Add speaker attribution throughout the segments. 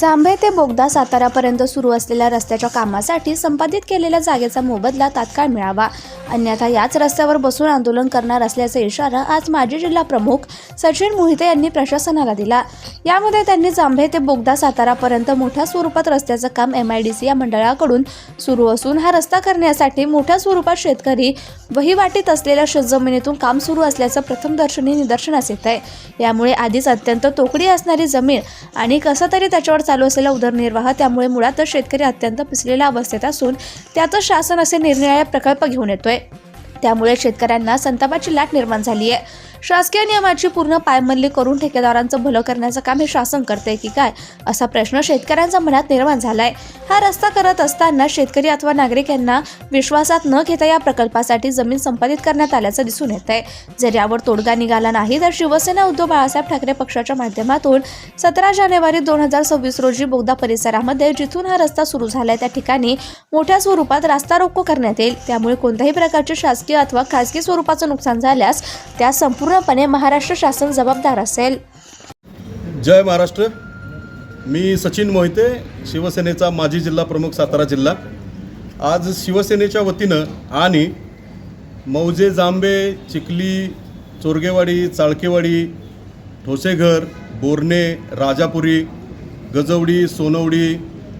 Speaker 1: जांभे ते बोगदा सातारापर्यंत सुरू असलेल्या रस्त्याच्या कामासाठी संपादित केलेल्या जागेचा मोबदला तात्काळ मिळावा. अन्यथा याच रस्त्यावर बसून आंदोलन करणार असल्याचा इशारा आज माजी जिल्हा प्रमुख सचिन मोहिते यांनी प्रशासनाला दिला. यामध्ये त्यांनी जांभे ते बोगदा सातारापर्यंत मोठ्या स्वरूपात रस्त्याचं काम एम आय डी सी या मंडळाकडून सुरू असून हा रस्ता करण्यासाठी मोठ्या स्वरूपात शेतकरी वहिवाटीत असलेल्या शेतजमिनीतून काम सुरू असल्याचं प्रथमदर्शनी निदर्शनास येत आहे यामुळे आधीच अत्यंत तोकडी असणारी जमीन आणि कसं तरी त्याच्यावर चालू असलेला उदरनिर्वाह त्यामुळे मुळातच शेतकरी अत्यंत पिसलेल्या अवस्थेत असून त्यातच शासन असे निरनिराळे प्रकल्प घेऊन येतोय. त्यामुळे शेतकऱ्यांना संतापाची लाट निर्माण झाली आहे शासकीय नियमाची पूर्ण पायमल्ली करून ठेकेदारांचं भलं करण्याचं काम हे शासन करते की काय असा प्रश्न शेतकऱ्यांच्या मनात निर्माण झालाय. हा रस्ता करत असताना शेतकरी अथवा नागरिक यांना विश्वासात न घेता या प्रकल्पासाठी जमीन संपादित करण्यात आल्याचं दिसून येत आहे जर यावर तोडगा निघाला नाही तर शिवसेना उद्धव बाळासाहेब ठाकरे पक्षाच्या माध्यमातून सतरा जानेवारी दोन हजार सव्वीस रोजी बोगदा परिसरामध्ये जिथून हा रस्ता सुरू झालाय त्या ठिकाणी मोठ्या स्वरूपात रास्ता रोको करण्यात येईल. त्यामुळे कोणत्याही प्रकारचे शासकीय अथवा खासगी स्वरूपाचं नुकसान झाल्यास त्या पूर्णपणे महाराष्ट्र शासन जबाबदार असेल.
Speaker 2: जय महाराष्ट्र. मी सचिन मोहिते शिवसेनेचा माजी जिल्हा प्रमुख सातारा जिल्हा. आज शिवसेनेच्या वतीनं आणि मौजे जांबे चिखली चोरगेवाडी चाळकेवाडी ठोसेघर बोरणे राजापुरी गजवडी सोनवडी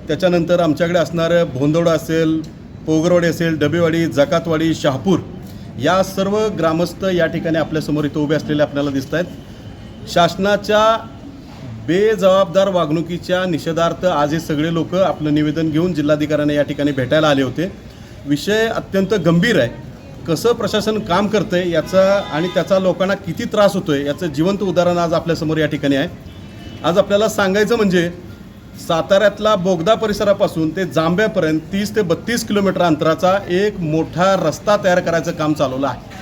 Speaker 2: त्याच्यानंतर आमच्याकडे असणारं भोंदवडा असेल पोगरवाडी असेल डबेवाडी जकातवाडी शहापूर या सर्व ग्रामस्थ या ठिकाणी आपल्यासमोर इथं उभे असलेले आपल्याला दिसत आहेत. शासनाच्या बेजबाबदार वागणुकीच्या निषेधार्थ आज हे सगळे लोक आपलं निवेदन घेऊन जिल्हाधिकाऱ्यांना या ठिकाणी भेटायला आले होते. विषय अत्यंत गंभीर आहे. कसं प्रशासन काम करतं आहे याचा आणि त्याचा लोकांना किती त्रास होतो आहे याचं जिवंत उदाहरण आज आपल्यासमोर या ठिकाणी आहे. आज आपल्याला सांगायचं म्हणजे साताऱ्यातला बोगदा परिसरापासून ते जांब्यापर्यंत तीस ते बत्तीस किलोमीटर अंतराचा एक मोठा रस्ता तयार करायचं काम चालवलं आहे.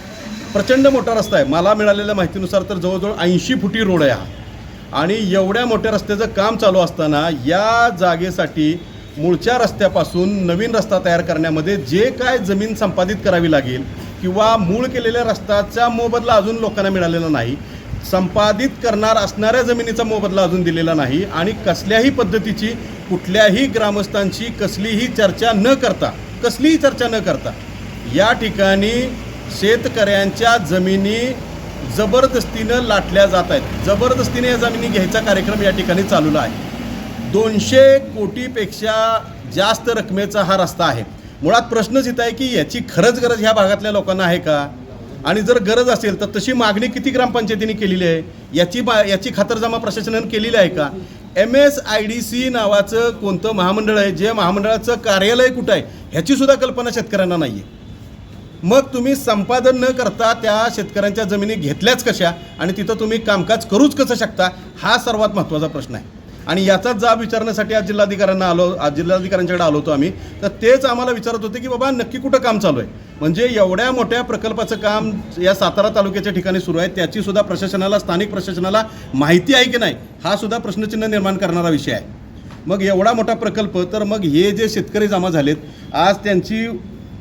Speaker 2: प्रचंड मोठा रस्ता आहे. मला मिळालेल्या माहितीनुसार तर जवळजवळ ऐंशी फुटी रोड आहे हा. आणि एवढ्या मोठ्या रस्त्याचं काम चालू असताना या जागेसाठी मूळच्या रस्त्यापासून नवीन रस्ता तयार करण्यामध्ये जे काय जमीन संपादित करावी लागेल किंवा मूळ केलेल्या रस्त्याचा मोबदला अजून लोकांना मिळालेला नाही संपादित करणार असणाऱ्या जमिनीचा मोबदला अजून दिलेला नाही आणि कसल्याही पद्धतीची कुठल्याही ग्रामस्थांची कसलीही चर्चा न करता कसलीही चर्चा न करता या ठिकाणी शेतकऱ्यांच्या जमिनी जबरदस्तीनं लाटल्या जात आहेत. जबरदस्तीने या जमिनी घ्यायचा कार्यक्रम या ठिकाणी चालूला आहे. दोनशे कोटीपेक्षा जास्त रकमेचा हा रस्ता आहे. मुळात प्रश्नच इथं आहे की याची खरंच गरज ह्या भागातल्या लोकांना आहे का? आणि जर गरज असेल तर तशी मागणी किती ग्रामपंचायतीने केलेली आहे? याची बा याची खातरजमा प्रशासनानं केलेली आहे का? M S I D C नावाचं कोणतं महामंडळ आहे? जे महामंडळाचं कार्यालय कुठं आहे? ह्याची सुद्धा कल्पना शेतकऱ्यांना नाही आहे मग तुम्ही संपादन न करता त्या शेतकऱ्यांच्या जमिनी घेतल्याच कशा? आणि तिथं तुम्ही कामकाज करूच कसं शकता? हा सर्वात महत्त्वाचा प्रश्न आहे. आणि याचाच जाब विचारण्यासाठी आज जिल्हाधिकाऱ्यांना आलो आज जिल्हाधिकाऱ्यांच्याकडे आलो होतो आम्ही. तर तेच आम्हाला विचारत होते की बाबा नक्की कुठं काम चालू आहे? म्हणजे एवढ्या मोठ्या प्रकल्पाचं काम या सातारा तालुक्याच्या ठिकाणी सुरू आहे त्याची सुद्धा प्रशासनाला स्थानिक प्रशासनाला माहिती आहे की नाही हा सुद्धा प्रश्नचिन्ह निर्माण करणारा विषय आहे. मग एवढा मोठा प्रकल्प तर मग हे जे शेतकरी जमा झालेत आज त्यांची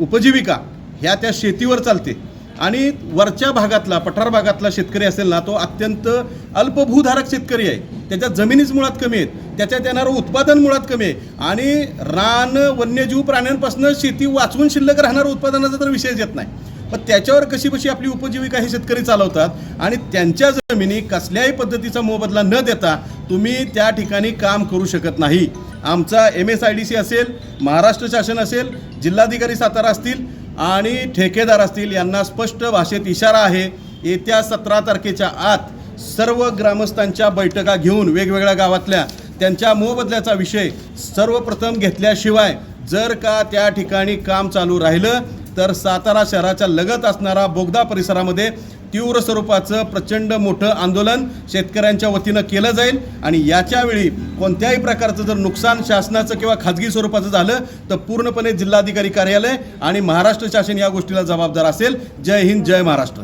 Speaker 2: उपजीविका ह्या त्या शेतीवर चालते. आणि वरच्या भागातला पठार भागातला शेतकरी असेल ना तो अत्यंत अल्पभूधारक शेतकरी आहे. त्याच्या जमिनीच मुळात कमी आहेत. त्याच्यात येणारं उत्पादन मुळात कमी आहे. आणि रान वन्यजीव प्राण्यांपासून शेती वाचवून शिल्लक राहणारं उत्पादनाचा तर विषयच येत नाही. पण त्याच्यावर कशी कशी आपली उपजीविका हे शेतकरी चालवतात आणि त्यांच्या जमिनी कसल्याही पद्धतीचा मोबदला न देता तुम्ही त्या ठिकाणी काम करू शकत नाही. आमचा M S I D C असेल महाराष्ट्र शासन असेल जिल्हाधिकारी सातारा असतील आणि ठेकेदार असतील यांना स्पष्ट भाषेत इशारा आहे येत्या सतरा तारखेच्या आत सर्व ग्रामस्थांच्या बैठका घेऊन वेगवेगळ्या गावातल्या त्यांच्या मोबदल्याचा विषय सर्वप्रथम घेतल्याशिवाय जर का त्या ठिकाणी काम चालू राहिलं तर सातारा शहराच्या लगत असणारा बोगदा परिसरामध्ये तीव्र स्वरूपाचं प्रचंड मोठं आंदोलन शेतकऱ्यांच्या वतीनं केलं जाईल आणि याच्यावेळी कोणत्याही प्रकारचं जर नुकसान शासनाचं किंवा खाजगी स्वरूपाचं झालं तर पूर्णपणे जिल्हाधिकारी कार्यालय आणि महाराष्ट्र शासन या गोष्टीला जबाबदार असेल. जय हिंद जय महाराष्ट्र.